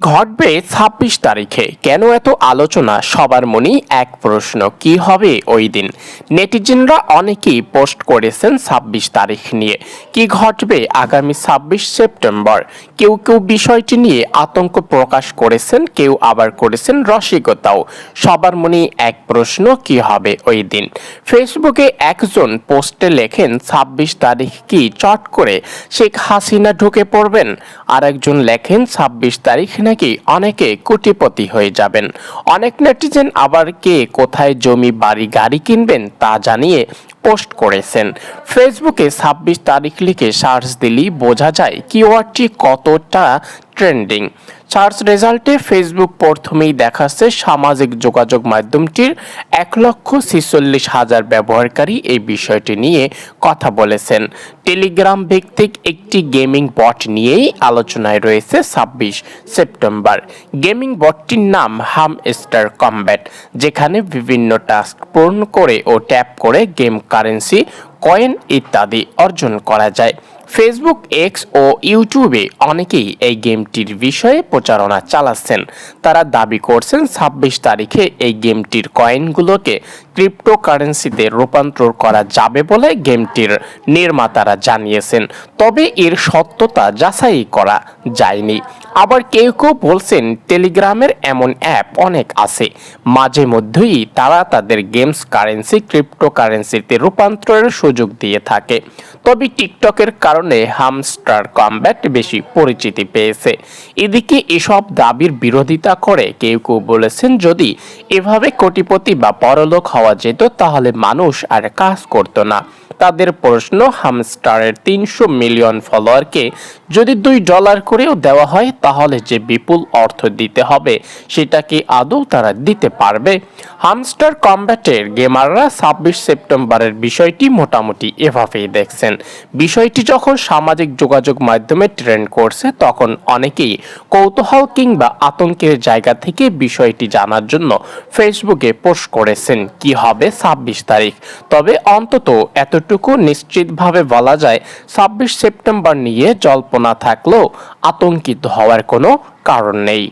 ঘটবে ছাব্বিশ তারিখে। কেন এত আলোচনা? সবার মনেই এক প্রশ্ন, কি হবে ওই দিন? নেটিজেনরা অনেকেই পোস্ট করেছেন ছাব্বিশ তারিখ নিয়ে। কি ঘটবে আগামী ছাব্বিশ সেপ্টেম্বর? কেউ কেউ বিষয়টি নিয়ে আতঙ্ক প্রকাশ করেছেন, কেউ আবার করেছেন রসিকতাও। সবার মনেই এক প্রশ্ন, কি হবে ওই দিন? ফেসবুকে একজন পোস্টে লেখেন, ছাব্বিশ তারিখ কি চট করে শেখ হাসিনা ঢুকে পড়বেন? আর একজন লেখেন, ছাব্বিশ তারিখ নাকি অনেকে কোটিপতি হয়ে যাবেন? অনেক নেটিজেন আবার কে কোথায় জমি, বাড়ি, গাড়ি কিনবেন তা জানিয়ে পোস্ট করেছেন। ফেসবুকে ছাব্বিশ তারিখ লিখে সার্চ দিলেই বোঝা যায় কিওয়ার্ডটি কতটা ট্রেন্ডিং সার্চ রেজাল্টে ফেসবুক প্রথমেই দেখাচ্ছে সামাজিক যোগাযোগ মাধ্যমটির এক লক্ষ ছিচল্লিশ হাজার ব্যবহারকারী এই বিষয়টি নিয়ে কথা বলেছেন। টেলিগ্রাম ভিত্তিক একটি গেমিং বট নিয়েই আলোচনায় রয়েছে ছাব্বিশ সেপ্টেম্বর। গেমিং বটটির নাম হাম স্টার কমব্যাট যেখানে বিভিন্ন টাস্ক পূর্ণ করে ও ট্যাপ করে গেম কারেন্সি কয়েন ইত্যাদি অর্জন করা যায়। ফেসবুক এক্স ও ইউটিউবে অনেকেই এই গেমটির বিষয়ে প্রচারণা চালাচ্ছেন। তারা দাবি করছেন ছাব্বিশ তারিখে এই গেমটির কয়েনগুলোকে ক্রিপ্টোকারেন্সিতে রূপান্তর করা যাবে বলে গেমটির নির্মাতারা জানিয়েছেন। তবে এর সত্যতা যাচাই করা যায়নি। আবার কেউ কেউ বলছেন টেলিগ্রামের এমন অ্যাপ অনেক আছে। মাঝে মধ্যেই তারা তাদের গেমস কারেন্সি, ক্রিপ্টোকারেন্সিতে রূপান্তরের সুযোগ দিয়ে থাকে। তবে টিকটকের কারণে হামস্টার কমব্যাট বেশি পরিচিতি পেয়েছে। এদিকে এসব দাবির বিরোধিতা করে কেউ কেউ বলেছেন, যদি এভাবে কোটিপতি বা পরলোক হওয়া যেত, তাহলে মানুষ আর কাজ করতো না। তাদের প্রশ্ন, হামস্টারের তিনশো মিলিয়ন ফলোয়ারকে যদি দুই ডলার করেও দেওয়া হয়, তাহলে যে বিপুল অর্থ দিতে হবে সেটা কি আদৌ তারা দিতে পারবে? হামস্টার কমব্যাটের গেমাররা ছাব্বিশ সেপ্টেম্বরের বিষয়টি মোটামুটি এভাবেই দেখছেন। বিষয়টি যখন সামাজিক যোগাযোগ মাধ্যমে ট্রেন্ড করছে, তখন অনেকেই কৌতূহল কিংবা আতঙ্কের জায়গা থেকে বিষয়টি জানার জন্য ফেসবুকে পোস্ট করেছেন, কি হবে ছাব্বিশ তারিখ? তবে অন্তত এতটুকু নিশ্চিতভাবে বলা যায়, ছাব্বিশ সেপ্টেম্বর নিয়ে জল্পনা থাকলেও আতঙ্কিত হওয়ার কোনো কারণ নেই।